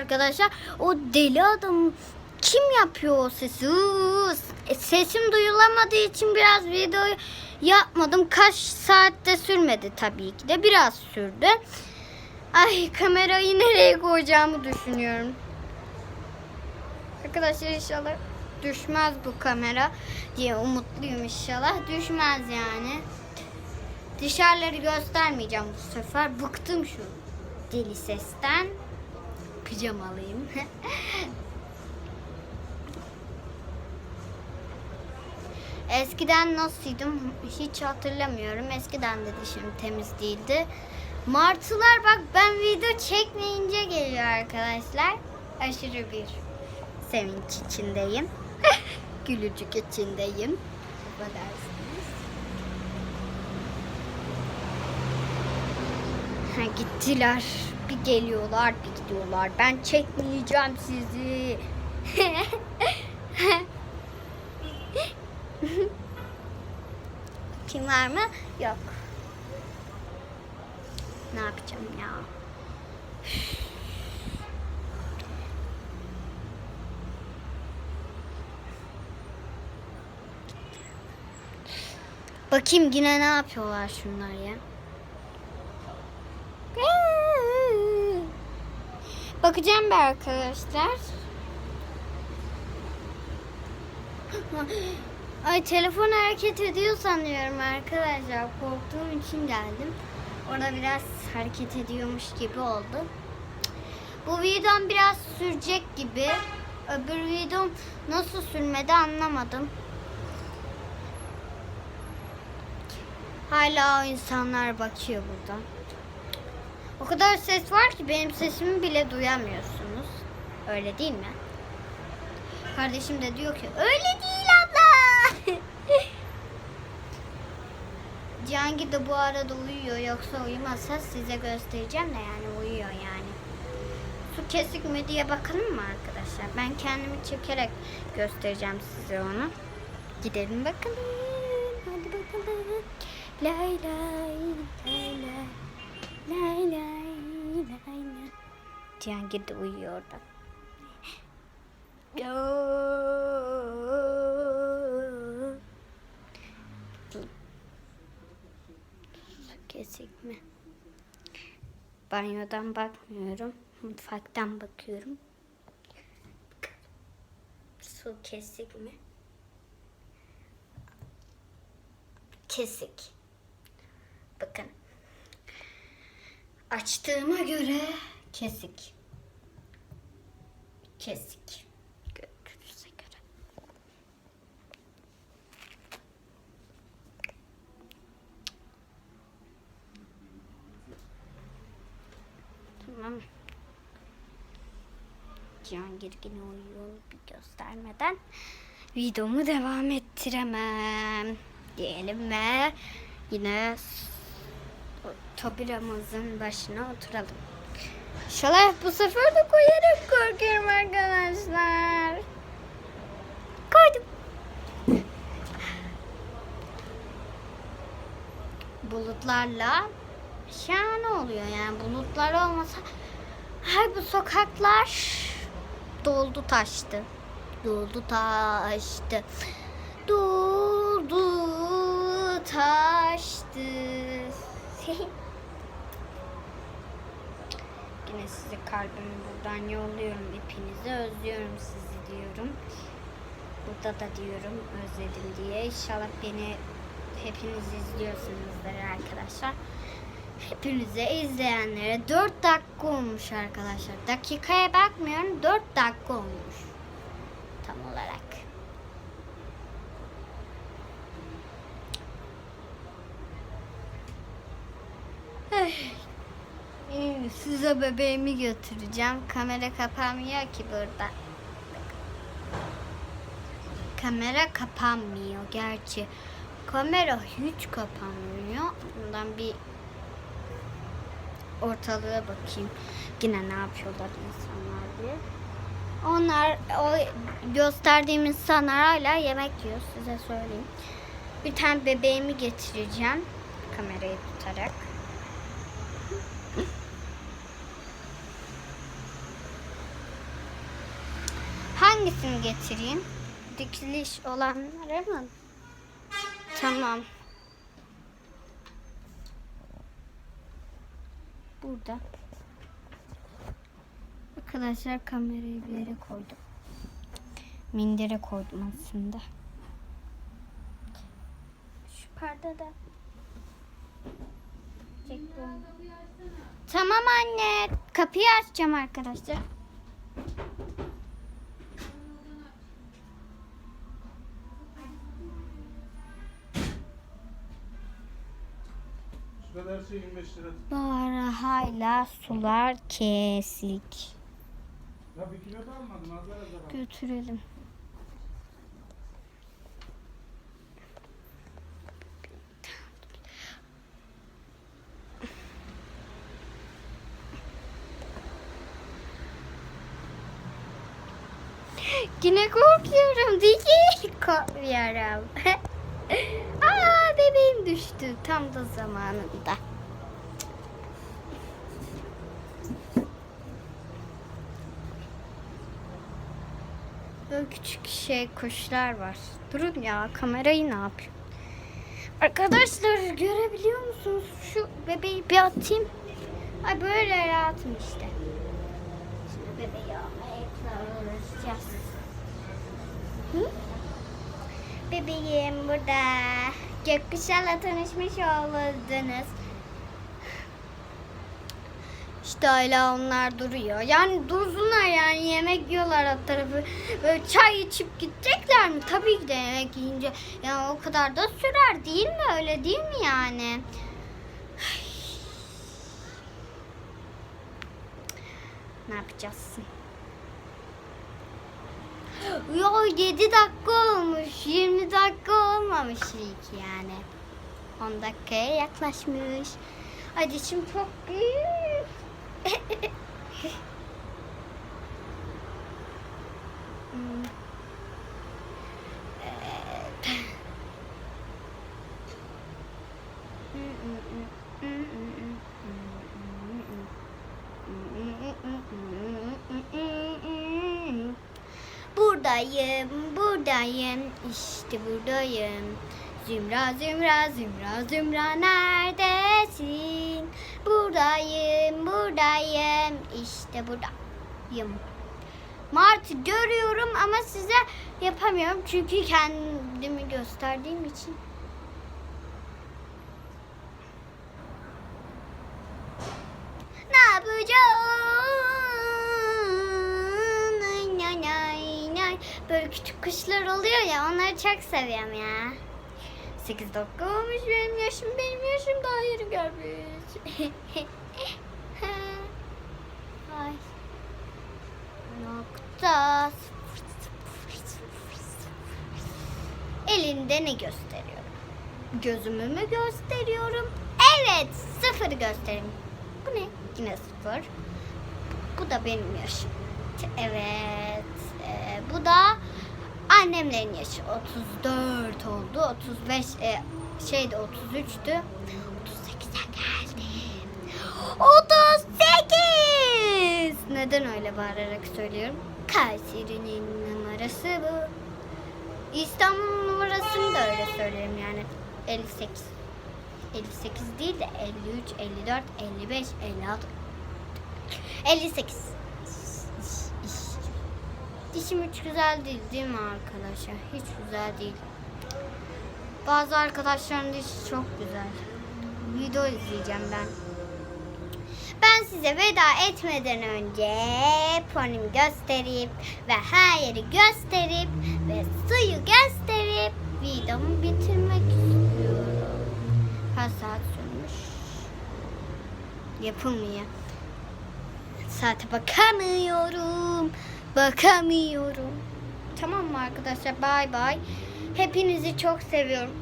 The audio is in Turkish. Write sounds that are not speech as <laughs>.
arkadaşlar. O deli adam kim yapıyor o sesi? E, Sesim duyulamadığı için biraz video yapmadım. Kaç saatte sürmedi tabii ki de. Biraz sürdü. Ay kamerayı nereye koyacağımı düşünüyorum. Arkadaşlar inşallah düşmez bu kamera diye umutluyum inşallah. Düşmez yani. Dışarıları göstermeyeceğim bu sefer. Bıktım şu deli sesten. Pijamalıyım. <laughs> Eskiden nasıldım hiç hatırlamıyorum. Eskiden de dişim temiz değildi. Martılar bak ben video çekmeyince geliyor arkadaşlar. Aşırı bir sevinç içindeyim. <laughs> Gülücük içindeyim. Affedersiniz. Gittiler. Bir geliyorlar, bir gidiyorlar. Ben çekmeyeceğim sizi. <laughs> Kim var mı? Yok. Ne yapacağım ya? Bakayım yine ne yapıyorlar şunlar ya. Bakacağım bir arkadaşlar. Ay telefon hareket ediyor sanıyorum arkadaşlar. Korktuğum için geldim. Orada biraz hareket ediyormuş gibi oldu. Bu videom biraz sürecek gibi. Öbür videom nasıl sürmedi anlamadım. Hala o insanlar bakıyor buradan. O kadar ses var ki benim sesimi bile duyamıyorsunuz. Öyle değil mi? Kardeşim de diyor ki öyle değil abla. <laughs> Cihangir de bu arada uyuyor yoksa uyumazsa size göstereceğim de yani uyuyor yani. Su kesik mi diye bakalım mı arkadaşlar? Ben kendimi çekerek göstereceğim size onu. Gidelim bakalım. Hadi bakalım. Lay lay Cihangir de uyuyor orada. Kesik mi? Banyodan bakmıyorum. Mutfaktan bakıyorum. Su kesik mi? Kesik. Bakın. Açtığıma göre kesik. Kesik. Gördüğünüze göre. Tamam. Cihangir yine uyuyor bir göstermeden videomu devam ettiremem diyelim ve yine taburamızın başına oturalım. İnşallah bu sefer de koyarım korkuyorum arkadaşlar. Koydum. Bulutlarla şahane oluyor yani bulutlar olmasa her bu sokaklar doldu taştı. Doldu taştı. Doldu taştı. <laughs> Yine size kalbimi buradan yolluyorum. Hepinizi özlüyorum sizi diyorum. Burada da diyorum özledim diye. İnşallah beni hepiniz izliyorsunuzdur arkadaşlar. Hepinize izleyenlere 4 dakika olmuş arkadaşlar. Dakikaya bakmıyorum 4 dakika olmuş. Tam olarak. Ay. İyi, Size bebeğimi götüreceğim. Kamera kapanmıyor ki burada. Kamera kapanmıyor gerçi. Kamera hiç kapanmıyor. Bundan bir ortalığa bakayım. Yine ne yapıyorlar insanlar diye. Onlar o gösterdiğim insanlar hala yemek yiyor size söyleyeyim. Bir tane bebeğimi getireceğim kamerayı tutarak. Hangisini getireyim? Dikiliş olanları mı? Tamam. Burada. Arkadaşlar kamerayı bir yere koydum. Mindere koydum aslında. Şu perdede. Çektim. Tamam anne. Kapıyı açacağım arkadaşlar. Şey 25 lira. Bu ara hala sular kesik. Ya bir kilo da almadım. Azar azar aldım. Götürelim. Yine korkuyorum değil? Korkmuyorum. <laughs> Aa bebeğim düştü tam da zamanında. Küçük şey kuşlar var. Durun ya kamerayı ne yapıyor? Arkadaşlar görebiliyor musunuz? Şu bebeği bir atayım. Ay böyle rahatım işte. Şimdi bebeği. Hı? Bebeğim burada. Gökkuşağıyla tanışmış oldunuz. İşte hala onlar duruyor. Yani dursunlar yani yemek yiyorlar alt tarafı. Böyle çay içip gidecekler mi? Tabii ki de yemek yiyince. Yani o kadar da sürer değil mi? Öyle değil mi yani? Ne yapacağız? Yo 7 dakika olmuş. 20 dakika olmamış ilk yani. 10 dakikaya yaklaşmış. Hadi şimdi çok büyük. Buradayım, buradayım, işte buradayım. Zümra, zümra, zümra, zümra neredesin? Buradayım, buradayım, işte buradayım. Martı görüyorum ama size yapamıyorum çünkü kendimi gösterdiğim için. Ne yapacağım? Nay, nay, nay, nay. Böyle küçük kuşlar oluyor ya onları çok seviyorum ya. 8 dakika olmuş benim yaşım benim yaşım yeni gelmiş. <laughs> Ay. Nokta. Elinde ne gösteriyorum? Gözümü mü gösteriyorum? Evet, sıfır göstereyim. Bu ne? Yine sıfır. Bu da benim yaşım. Evet, e, bu da annemlerin yaşı. 34 oldu. 35 e, şeydi 33'tü. Neden öyle bağırarak söylüyorum? Kayseri'nin numarası bu. İstanbul numarasını da öyle söylerim yani. 58. 58 değil de 53, 54, 55, 56, 58. Dişim hiç güzel değil değil mi arkadaşlar? Hiç güzel değil. Bazı arkadaşlarım dişi çok güzel. Video izleyeceğim ben. Ben size veda etmeden önce ponimi gösterip ve her yeri gösterip ve suyu gösterip videomu bitirmek istiyorum. Kaç saat sürmüş? Yapılmıyor. Saate bakamıyorum. Bakamıyorum. Tamam mı arkadaşlar? Bay bay. Hepinizi çok seviyorum.